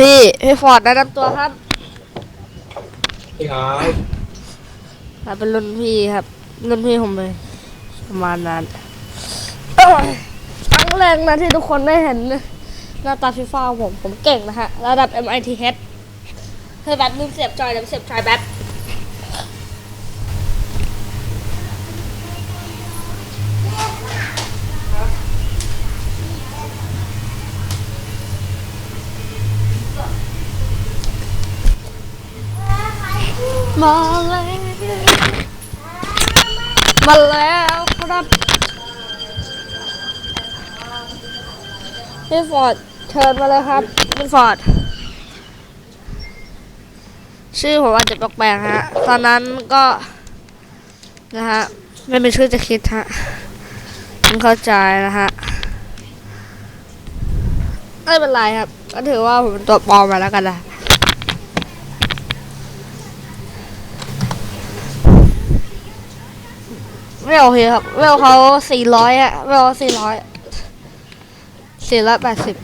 พี่พี่ฟอร์ดแนะนำตัวครับพี่ครับเราเป็นรุ่นพี่ครับ รุ่นพี่ผมเลยประมาณนั้นครั้งแรกนะที่ทุกคนได้เห็นหน้าตาฟีฟ่าของผมผมเก่งนะฮะ ระดับ MITH เฮ้ยแบตลืมเสียบจอยลืมเสียบจอยแบต มาแล้วมาแล้วครับพี่ฟอร์ดเชิญมาเลยครับพี่ฟอร์ดชื่อผมอาจจะแปลกๆฮะ ตอนนั้นก็นะฮะไม่เป็นชื่อจะคิดฮะผมเข้าใจนะฮะไม่เป็นไรครับ ก็ถือว่าผมเป็นตัวปลอมมาแล้วกันนะ ไม่โอเคครับ เวลเขาสี่ร้อยอะเวลสี่ร้อยสี่ร้อยแปดสิบ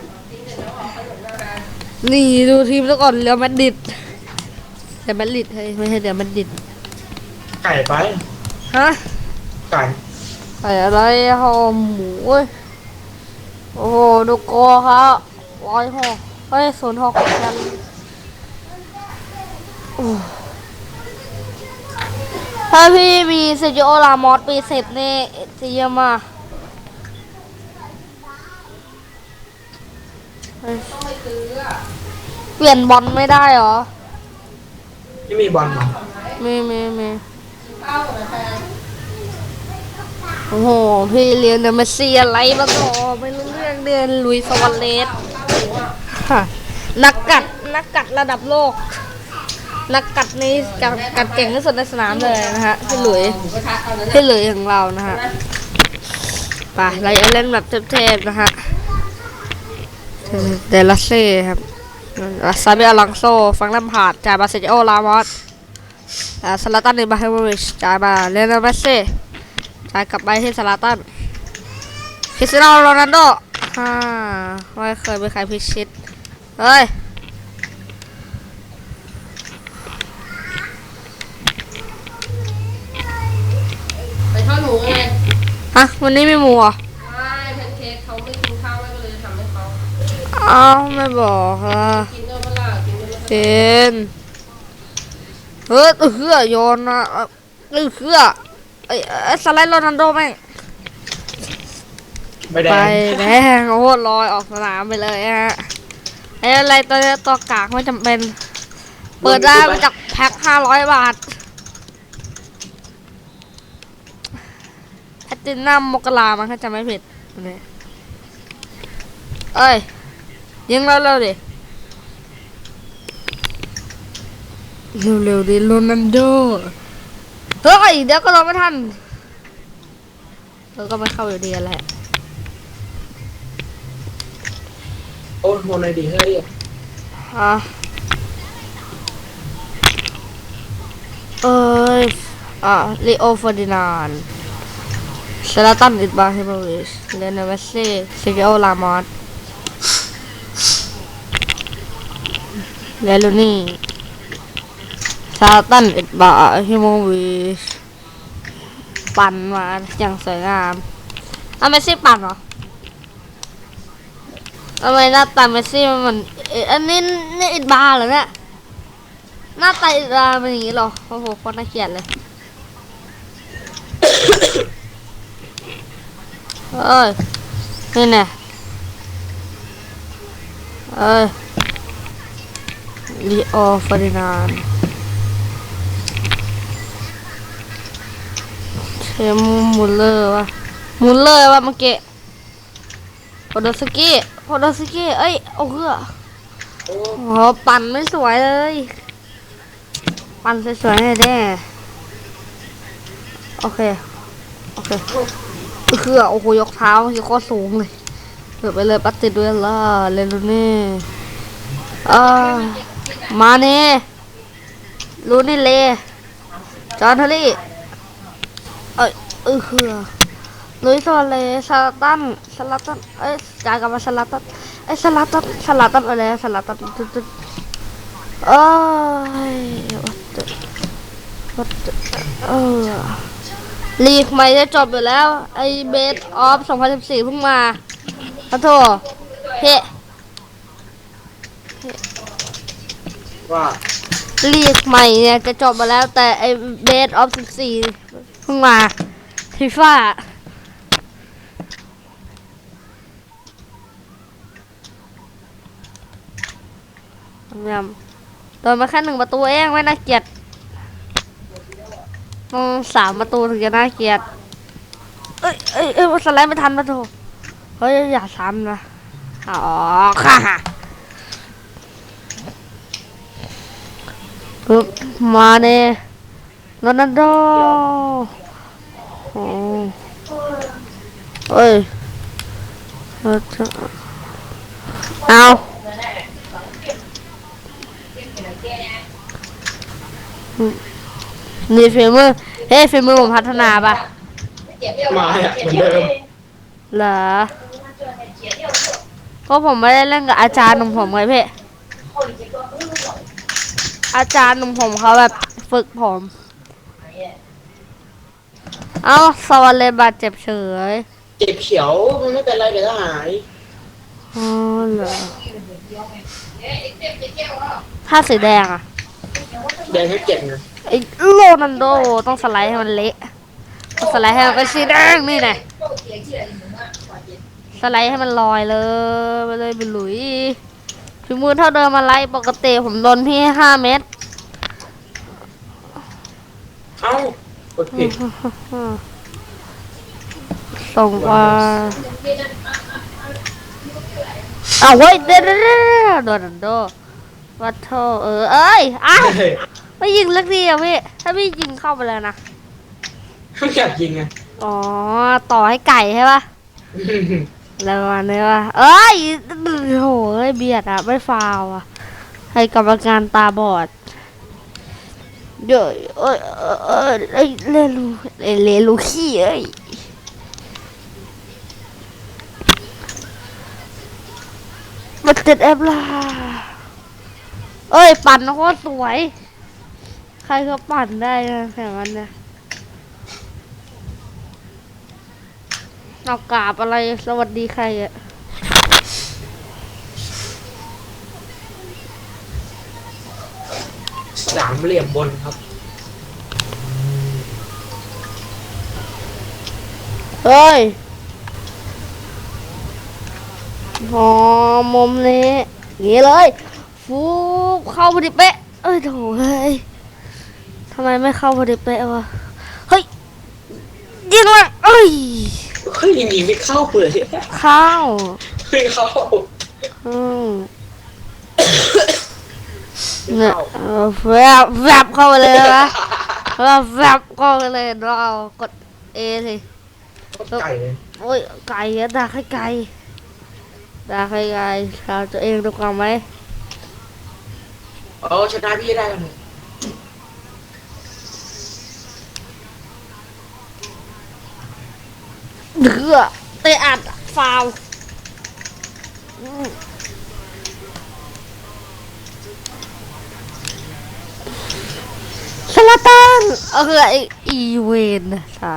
นี่ดูทีมซะก่อนเรียวมาดริดเดี๋ยวมันลิดเฮ้ยไม่ใช่เดี๋ยวมันดิดไก่ไป ฮะ ไก่ใส่อะไรห่อหมูเว้ยโอ้โหดูโกครับร้อยห่อเฮ้ยศูนย์ห่อของฉันโอ้ ถ้าพี่มีเซจิโอลามอสปีสิบนี่จะเยี่ยมมากเฮ้ยเปลี่ยนบอลไม่ได้เหรอที่มีบอลเหรอมีมีมีโอ้โห พี่เรียนเดอะเมสซี่อะไรมาก่อนไม่รู้เรื่องเดือนลุยสวรรเลสฮะนักกัด นักกัดระดับโลก นักกัดนี้กัดกัดเก่งที่สุดในสนามเลยนะฮะพี่หลุยพี่หลุยของเรานะฮะไปเราจะเล่นแบบเทพๆนะฮะเดลเซ่ครับซาเบอลังโซ ฟังลำผาดจ่ายมาเซจิโอลามอสสลาตันอิบราฮิโมวิชจ่ายมาเลโอเมสซี่จ่ายกลับไปที่สลาตันคริสเตียโนโรนัลโดฮ่าไม่เคยมีใครพิชิต เฮ้ย ไปทอดหมูไงฮะวันนี้ไม่หมูเหรอไม่แพนเค้กเขาไม่กินข้าวไม่ก็เลยทำให้เขาอ้าวไม่บอกอะกินด้วยเปะล่ากินด้วยเห็นเฮ้ยเออเฮือโยนนะเออเออเฮือไอ้ไอ้สไลด์โรนัลโดแม่งไม่แดไปงแดงโอ้โหลอยออกสนามไปเลยฮะไอ้อะไรตัวเนี้ยตัวกากไม่จำเป็น เปิดได้มาจากแพ็คห้าร้อยบาท แพตตินัมมกรามันถ้าจำไม่ผิดเนี่ยเอ้ยยิงเร็วๆดิเร็วๆดิโรนัลโดเฮ้ยเดี๋ยวก็รอไม่ทันเออก็ไม่เข้าอยู่ดีแหละโอ้โหในอยดีเฮ้ยอะเอ้ยอะลีโอเฟอร์ดินานด์ ซาลตันอิดบราฮิโมวิชเลนเมสซี่เซกิโอลามอสเลลูนี่ซาลตันอิดบราฮิโมวิชปั่นมาอย่างสวยงามอะเมสซี่ปั่นเหรอทำไมหน้าตาเมสซี่มันเหมือนอันนี้นี่อิดบาร์เหรอเนี่ยหน้าตาอิดบาร์เป็นอย่างนี้เหรอโอ้โหคตรน่าเกลียดเลย เอ้ย นี่แน่เอ้ยลีโอฟอร์ดินานเทมมุลเลอร์วะมุลเลอร์วะเมื่อกี้โพโดสกี้โพโดสกี้เอ้ย เอาเหือโอ้โอ้ปั่นไม่สวยเลย ปั่นสวยๆแน่ๆโอเค โอเคเหือโอ้โหยก เท้าที่โคตรสูงเลยเกือบไปเลยปัดติดด้วยล่ะเลนูนี่เออมาเน่ลูนี่เลจอห์นเทอรี่เอ้ยเออเหือลุยโซเลสลาตันสลาตันเอ้ยจ่ายกับมาสลาตันไอ้สลัตันสลัตันอะไรสลัตันตึ๊ดตึ๊ดเอ้ยวัดตึ๊ดวัดตึ๊ดเออ ลีกใหม่จะจบอยู่แล้ว ไอ้เบสออฟ 2014 เพิ่งมาขอโทษเฮ้ว่าลีกใหม่เนี่ยจะจบมาแล้วแต่ไอ้เบสออฟ 14 เพิ่งมาฟีฟ่าเยี่ยมโดนมาแค่หนึ่งประตูเองไม่น่าเกลียด ต้องสามประตูถึงจะน่าเกลียด เอ้ยเอ้ยเอ้ยสไลด์ไม่ทันประตูเฮ้ยอย่าซ้ำนะ อ๋อค่ะปึ๊บมาเน่โรนัลโดโอ้เอ้ยเอาอะเอา นี่ฝีมือเฮ้ยฝีมือผมพัฒนาปะมาอะเหมือนเดิมเหรอก็ผมไม่ได้เล่นกับอาจารย์ของผมไงพี่อาจารย์ของผมเขาแบบฝึกผม เอ้าสวัสดีบาดเจ็บเฉยเจ็บเขียวมันไม่เป็นไรเดี๋ยวก็หายอ๋อเหรอถ้าสีแดงอะแดงแค่เจ็บนะ ไอ้โรนัลโดต้องสไลด์ให้มันเละต้องสไลด์ให้มันเป็นสีแดงนี่ไงสไลด์ให้มันลอยเลยไปเลยไปหลุยฝีมือเท่าเดิมอะไรปกติผมโดนที่ห้าเมตรเอ้ากดผิดส่งว่าเอาเว้ยเด้อเด้อเด้อโดนัลโดวัดโทเออเอ้ยอ้าวเฮ้ย ไม่ยิงเล็กดีอะพี่ถ้าพี่ยิงเข้าไปเลยนะไม่อยากยิงไงอ๋อต่อให้ไก่ใช่ปะแล้วประมาณนี้ปะเอ้ยโหเอ้ยเบียดอะไม่ฟาวอะให้กรรมการตาบอดเดี๋ยวเอ้ยเอ้ยเอ้ยเอ้ยเลลูเอ้ยเลลูขี้เอ้ยมันติดแอปล่ะเอ้ย ปั่นโคตรสวย ใครก็ปั่นได้นะแต่มันนะเอากราบอะไรสวัสดีใครอะสามเหลี่ยมบนครับ เฮ้ยพอมุมนี้อย่างนี้เลย ฟูบเข้าพอดีเป๊ะ เอ้ยโถเฮ้ย ทำไมไม่เข้าพอดีเป๊ะวะ เฮ้ย ยิงเลยเอ้ย เฮ้ยยิงไม่เข้าเลยเข้าไม่เข้าอืมไม่เนี่ยเข้าเออแวบแวบเข้าไปเลยนะแวบแวบเข้าไปเลยเรากดเอสิโคตรไก่เลยโอ้ยไก่อะด่าให้ไก่ด่าให้ไก่ชาวตัวเองดูกว่าไหมเออชนะพี่ได้แล้ว เนี่ยเดือเตะอัดฟาวอืมสลาตันเออไออีเวนค่ะ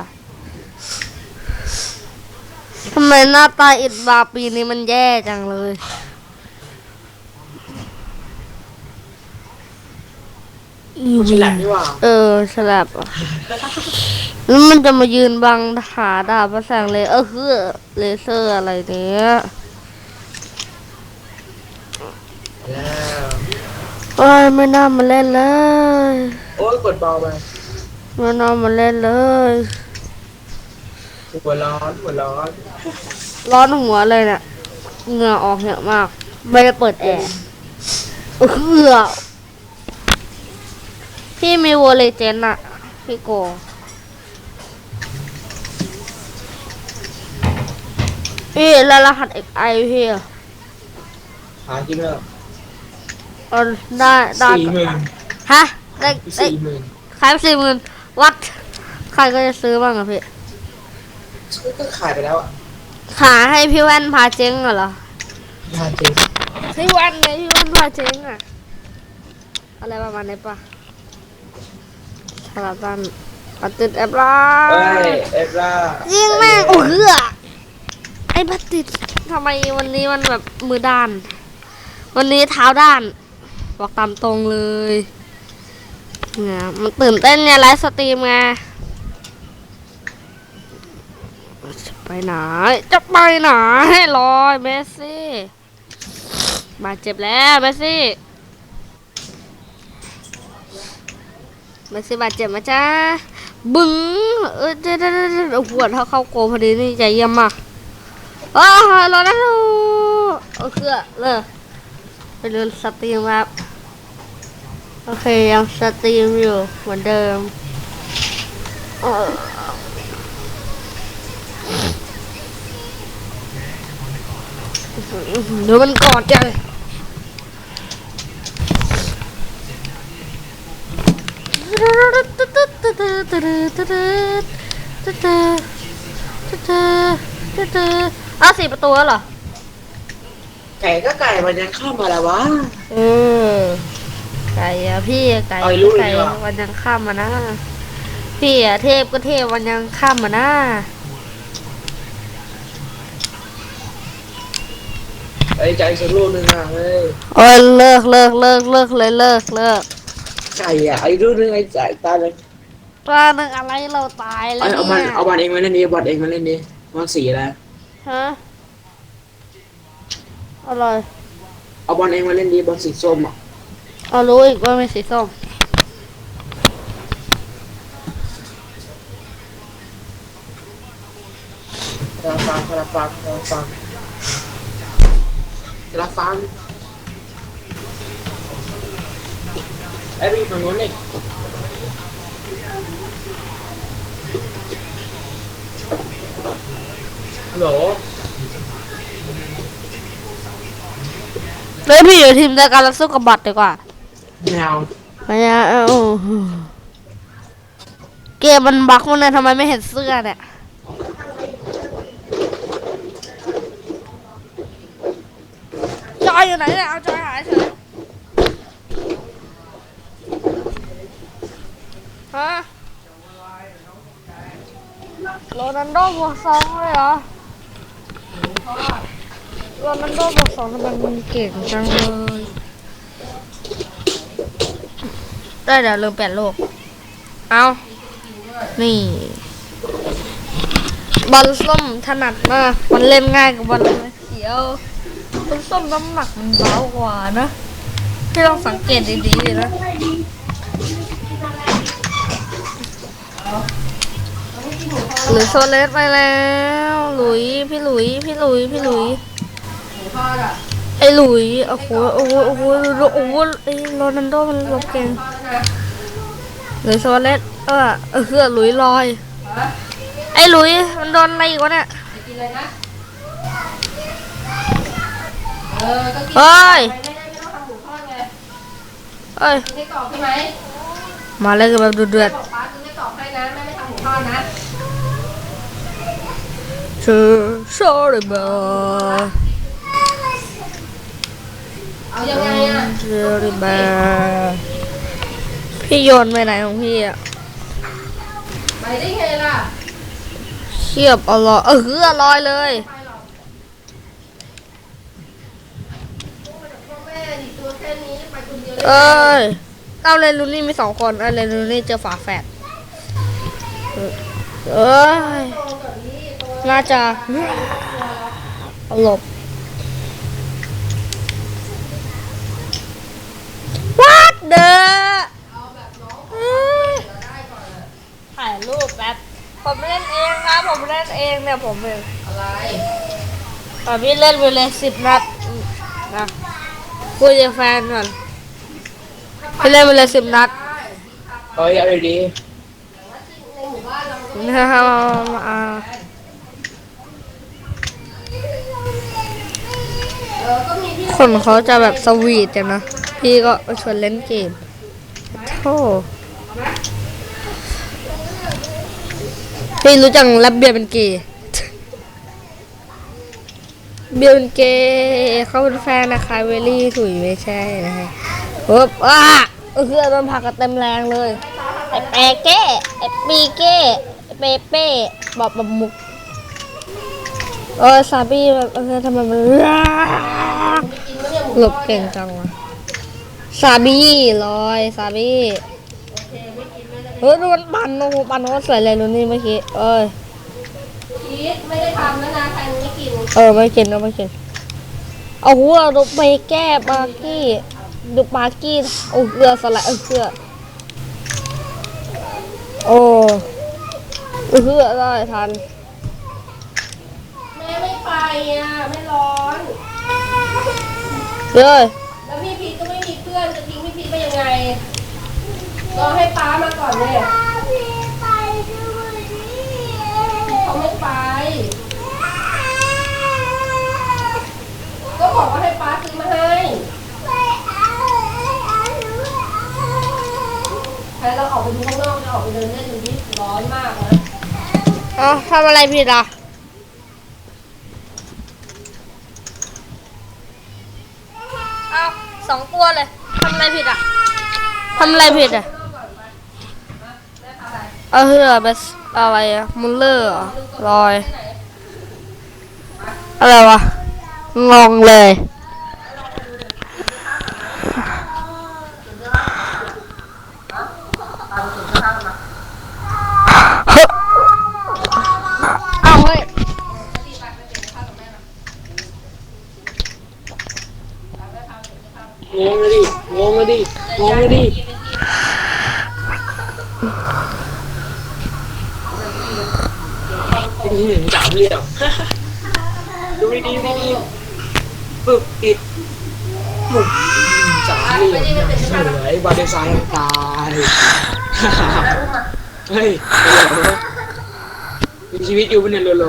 ทำไมหน้าตาอิดบาปีนี้มันแย่จังเลย อีเว ฉลาดนนี่หว่าเออฉลับอะแล้วมันจะมายืนบังหาดาบประแสงเลยเออคือเลเซอร์อะไรเนี้ยแล้วโอ้ยไม่น่ามาเล่นเลยโอ้ยกดเบาไปไม่น่ามาเล่นเลยหัวร้อนหัวร้อนร้อนหัวเลยเนี่ยเหงื่อออกเยอะมาก ไม่ได้เปิดแอร์เออ พี่มีวอลเลเจนอะพี่โกพี่แล้วรหัสเอกไอพี่อะหาจริงเหรอเออได้ได้สี่หมื่นฮะได้ได้สี่หมื่นขายสี่หมื่นวัดใครก็จะซื้อบ้างอะพี่ก็ขายไปแล้วอะขายให้พี่แว่นพาเจ๊งเหรอยาจริงพี่วันเลยพี่วันว่าเจ๊งอะอะไรประมาณนี้ปะ สลับกันปัดติดแอปล่าเฮ้ยเอ็ดร่ายิงแม่งโอ้เหือไอ้ปัดติดทำไมวันนี้มันแบบมือด้าน วันนี้เท้าด้าน บอกตามตรงเลยเนี่ยมันตื่นเต้นไงไลฟ์สตรีมไงจะไปไหนจะไปไหนให้ลอยเมสซี่บาดเจ็บแล้วเมสซี่ มสซี่บาดเจ็บมาจ้าบึ้งเออเดี๋ยวเดี๋ยวเดเดี๋ยวหัวเขาเข้าโกพอดีนี่ใจเยี่ยมมากอ้าวรอนะลูกโอเคเลิกไปเดินสตรีมครับโอเคยังสตรีมอยู่เหมือนเดิมเดี๋ยวมันกอดกัน อ้าวสี่ประตูแล้วเหรอ ไก่ก็ไก่มันยังเข้ามาแล้ววะ เออ ไก่อะพี่อะไก่เอาอีกลูกหนึ่ไก่งดีกว่า วันยังข้ามมานะพี่อะเทพก็เทพวันยังข้ามมานะไอ้ใจสักลูกหนึ่งอะเฮ้ยโอ้ยเลิกเลิกเลิกเลิกเลยเลิกเลิก ไก่อะไอ้ลูกหนึ่งไอ้ใจตายเลยปลาหนึ่งอะไรเราตายแล้วเอาเอาบอลเนี่ยเอาบอลเองมาเล่นดิบอลเองมาเล่นดิบอลสีอะไรฮะอะไรเอาบอลเองมาเล่นดิบอลสีส้มอะเอารู้อีกว่าเป็นสีส้มคาราฟังคาราฟังคาราฟังคาราฟัง ไอ้พี่ฝั่งนู้นนี่ฮัลโหลเลยพี่อยู่ทีมเดียวกันแล้วสู้กับบัตรดีกว่าแมวไม่เอาเอาเกมมันบักมันเลยทำไมไม่เห็นเสื้อเนี่ยจอยอยู่ไหนเนี่ยเอาจอยหายเฉย ฮะโรนัลโดบวกสองเลยเหรอโรนัลโดบวกสองทำไมมันเก่งจังเลยได้เดี๋ยวลืมเปลี่ยนโลก เอานี่ บอลส้มถนัดมาก มันเล่นง่ายกว่าบอลเขียวบอลส้มน้ำหนักมันเบากว่านะพี่ลองสังเกตดีๆนะ หรือโซเลสไปแล้ว หลุยพี่หลุยพี่หลุยพี่หลุยไอ้หลุยโอ้โหโอ้โหโอ้โหโอ้โหไอ้โรนัลโดมันลบเก่งหรือโซเลสเออเออคือหลุยลอย ไอ้หลุยมันโดนอะไรอีกวะเนี่ยเฮ้ยเอ้ยมาเลยกันแบบเดือดบอกป้ากินได้กรอบให้นะแม่ไม่ทำหมูทอดนะ ๆเธอ sorry boy เอายังไงอะ sorry boy พี่โยนไปไหนของพี่อะไปได้ไงล่ะเขียบเอาลอยเออคือลอยเลยไปหรอกพ่อแม่ดิตัวแค่นี้ไปคนเดียวได้เอ้ยเอาเลนลูนี่มีสองคนเอาเลนลูนี่เจอฝาแฝดเออเอ้ยโตแบบ นี้โตน่าจะหลบ What the เอาแบบน้องเอ้ยเราได้ก่อนอะถ่ายรูปแป๊บผมเล่นเองครับ ผมเล่นเองเนี่ยผมเองอะไรตอนพี่เล่นไปเลยสิบนัดอืมนะคุยกับแฟนก่อนพี่เล่นไปเลยสิบนัดเฮ้ยเอาดีในหมู่บ้านเรานะครับอ่า เออก็มีที่ คนเขาจะแบบสวีทกันนะ พี่ก็ชวนเล่นเกมโธ่พี่รู้จักแรบเบียร์เป็นเกย์เบลเป็นเกย์เขาเป็นแฟนนะคะเวลี่ถุยไม่ใช่นะฮะปึ๊บอ้าเออคือโดนผักกันเต็มแรงเลยไอ้แปเก้ไอ้ปีเก้ไอ้เปเป้บอกประมุกเออซาบี้เออทำไมมัน หลบเก่งจังวะซาบี้ลอยซาบี้เฮ้ยดูมันปั่นโอ้โหปั่นเขาสวยเลยดูนี่เมื่อกี้เอ้ยพีทไม่ได้ทำแล้วนะใครไม่กินเออไม่กินเอาไม่กินเอาหัวเราไปแก้ปากี้ดูปากี้โอ้เกลือสลัดเออเกลือโอ้เออเกลือได้ทันแม่ไม่ไปอะ ไม่ร้อน เลยแล้วพี่พีทก็ไม่มีเพื่อนจะทิ้งพี่พีทไปยังไงรอให้ป้ามาก่อนเนี่ยเขาไม่ไป ก็บอกว่าให้ป้าซื้อมาให้ใครเราออกไปดูข้างนอกจะออกไปเดินเล่นดูที่ร้อนมากนะเอาทำอะไรผิดอะ สองตัวเลยทำอะไรผิดอะทำอะไรผิดอะเอาเหือไปสอะไรอะมุลเลอร์ลอย อะไรวะงงเลย เอาเฮ้ย งงเลยดิงงเลยดิงงเลยดิอื้อหือสามเหลี่ยมดูดีดีดีปึ๊บปิดปุ๊บสามเหลี่ยมสวยบาร์เดซายตายเฮ้ยโหลมีชีวิตอยู่บนเนี่ยโหล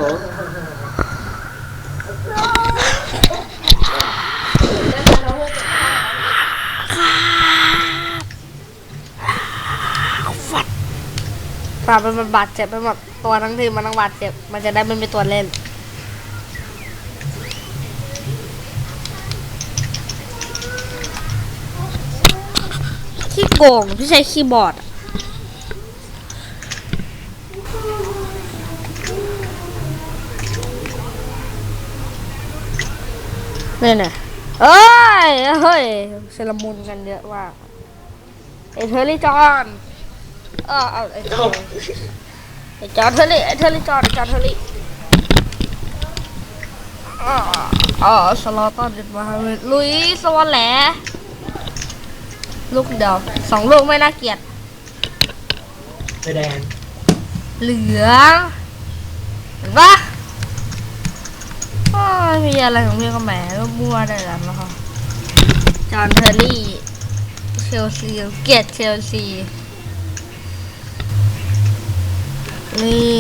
โหลปราบมันบาดเจ็บไปหมดตัวทั้งทีมมันต้องบาดเจ็บ มันจะได้ไม่มีตัวเล่น ขี้โกงที่ใช้คีย์บอร์ดเนี่ยเนี่ยเอ้ย เฮ้ยเซลมุนกันเยอะมากเอเทอร์ลี่จอน เออเอาไอ้จอนไอ้จอนเทอร์ลี่ไอ้เทอร์ลี่จอนไอ้จอนเทอร์ลี่อ๋ออ๋อสลอตอนเด็ดมาเลยลุยสวอนแหลลูกเดียวสองลูกไม่น่าเกลียดไปแดงเหลืองเห็นปะอ้าวมีอะไรของพี่ก็แหมก็มั่วได้แล้วนะคะจอห์นเทอร์รี่เชลซีเกลียดเชลซี นี่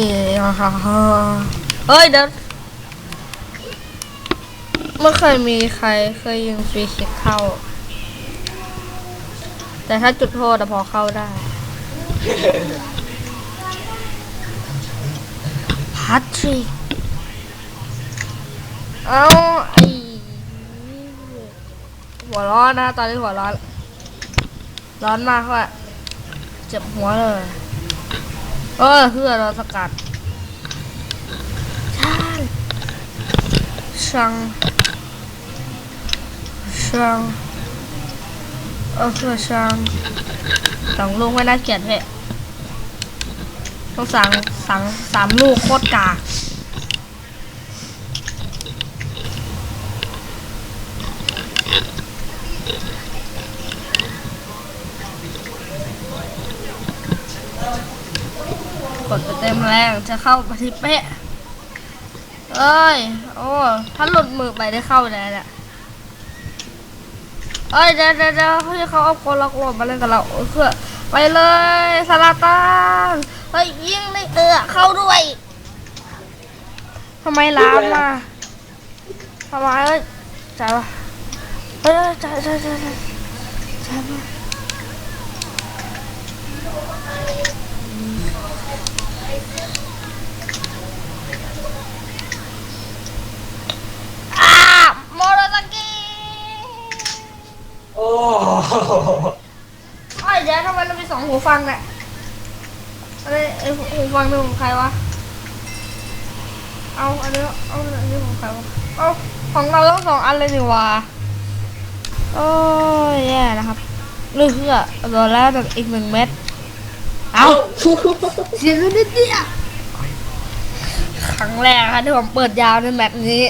เฮ้ยเดี๋ยวไม่เคยมีใครเคยยิงฟรีคิกเข้า แต่ถ้าจุดโทษอะพอเข้าได้ พัทริกเอาไอหัวร้อนนะ ตอนนี้หัวร้อน ร้อนมากว่ะเจ็บหัวเลย เออเพื่อเราสกัดช่างช่างเออเพื่อช่างสองลูกไม่น่าเกลียดเลยต้องสั่งสั่งสามลูกโคตรกาก กดไปเต็มแรงจะเข้าไปที่เป๊ะเอ้ย โอ้ ถ้าหลุดมือไปได้เข้าแล้วเนี่ยเอ้ยเดี๋ยวเดี๋ยวเดี๋ยวเฮ้ยเขาเอาคนล็อกลมมาเล่นกับเราเพื่อไปเลยสลาตันเฮ้ยยิงในเอือเข้าด้วยทำไมล้ามมาทำไมเอ้ยจ่ายปะเฮ้ยจ่ายจ่ายจ่ายจ่ายจ่ายปะอ้า ไอ้ยแจ๊คทำไมเรามีสองหูฟังเนี่ยอะไรไอ้หูหูฟังนี่ของใครวะ เอาอันนี้เอาอันนี้ของใครวะ เอาของเราต้องสองอันเลยนี่หวะโอ้ยแย่นะครับเลือกเพื่อโดนแล้วจากอีกหนึ่งเม็ด เอาเสียงนิดเดียวครั้งแรกครับที่ผมเปิดยาวในแบบนี้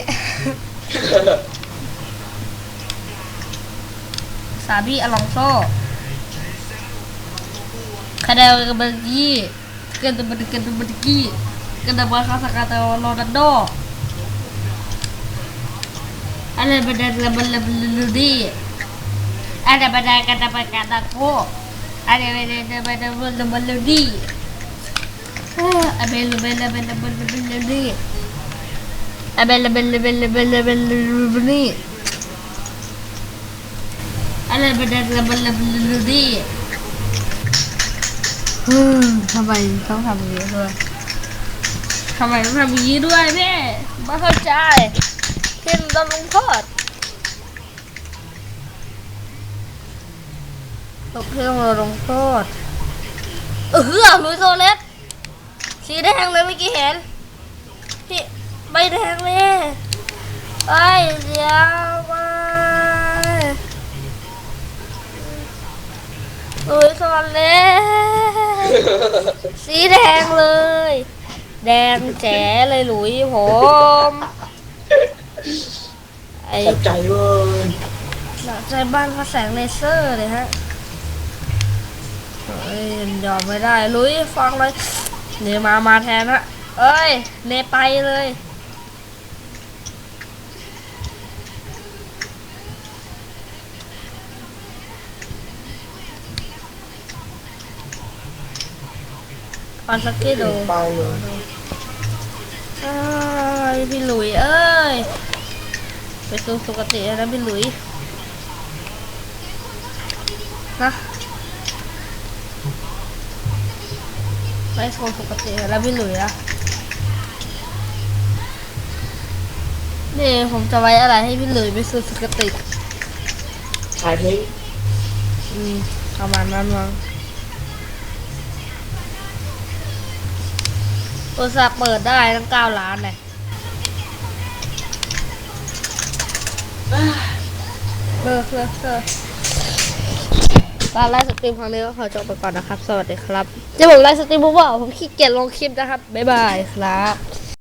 ซาบีอลองโซคาเดลกับเบอร์กี้เกันตะบันกันตะบันกี้กันตะบันคาสกา เลโดอะไรบันดาลบันลบลดีอะไระบันกันตะโกอะไรบันดาบันดาบันลบันลูดีอะไราบันดาบันลบันลูดีอะไรบันดาบันลบันลูดีอะไรบันดาลบันลบันลูดีฮึมทำไมต้องทำอย่างนี้ด้วยทำไมต้องทำอย่างนี้ด้วยแม่ไม่เข้าใจที่โดนลงโทษตกเพื่อนโดนลงโทษเออเฮือลุยโซเลสสีแดงเลยเมื่อกี้เห็นพี่ใบแดงเลยไอ้เดี๋ยว สีแดงเลย แดงแจ๋เลยหลุยผม ไอ้ตกใจเว้ยหลังใจบ้านเขาแสงเลเซอร์เลยฮะเฮ้ยยอมไม่ได้หลุยฟังเลยเนมามาแทนฮะเอ้ยเนไปเลย ออนสักกี้ดูไปเลยเอ้ยพี่หลุยเอ้ย ไปสู่สุคติแล้วนะพี่หลุยนะไปสู่สุคติแล้วพี่หลุยอะนี่ผมจะไว้อะไรให้พี่หลุยไปสู่สุคติชายเพลงอืมประมาณนั้นมั้ง อุตส่าห์เปิดได้ตั้งเก้าล้านเลยเลิกเลิกเลิกการไลฟ์สตรีมครั้งนี้ก็ขอจบไปก่อนนะครับ สวัสดีครับจะผมไลฟ์สตรีมบุ๊บว่าผมขี้เกียจลงคลิปนะครับ บ๊ายบายครับ